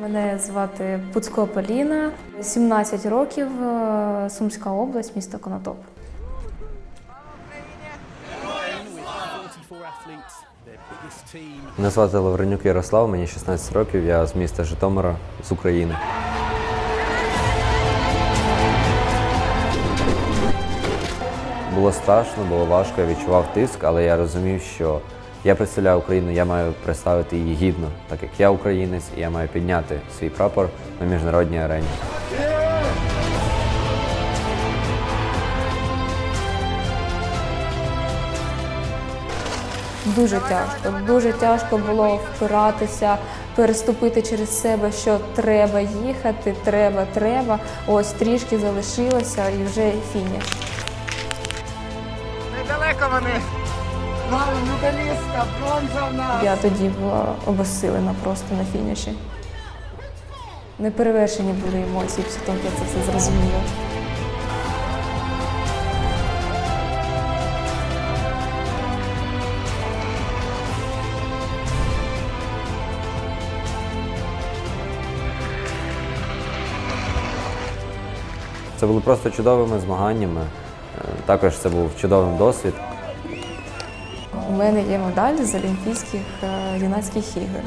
Мене звати Пуцько Поліна, 17 років, е, Сумська область, місто Конотоп. 44 athletes, their biggest team. Мене звати Лавренюк Ярослав, мені 16 років, я з міста Житомира, з України. Було страшно, було важко, я відчував тиск, але я розумів, що я представляю Україну, я маю представити її гідно, так як я українець, і я маю підняти свій прапор на міжнародній арені. Дуже тяжко, дуже тяжко було впиратися, переступити через себе, що треба їхати, треба, треба. Ось трішки залишилося і вже фініш. Недалеко вони. Медалістка, бронза в нас. Я тоді була обесилена просто на фініші. Неперевершені були емоції після того, як я це все зрозуміла. Це було просто чудовими змаганнями. Е, Також це був чудовим досвід. У мене є медаль з Олімпійських е, юнацьких ігор.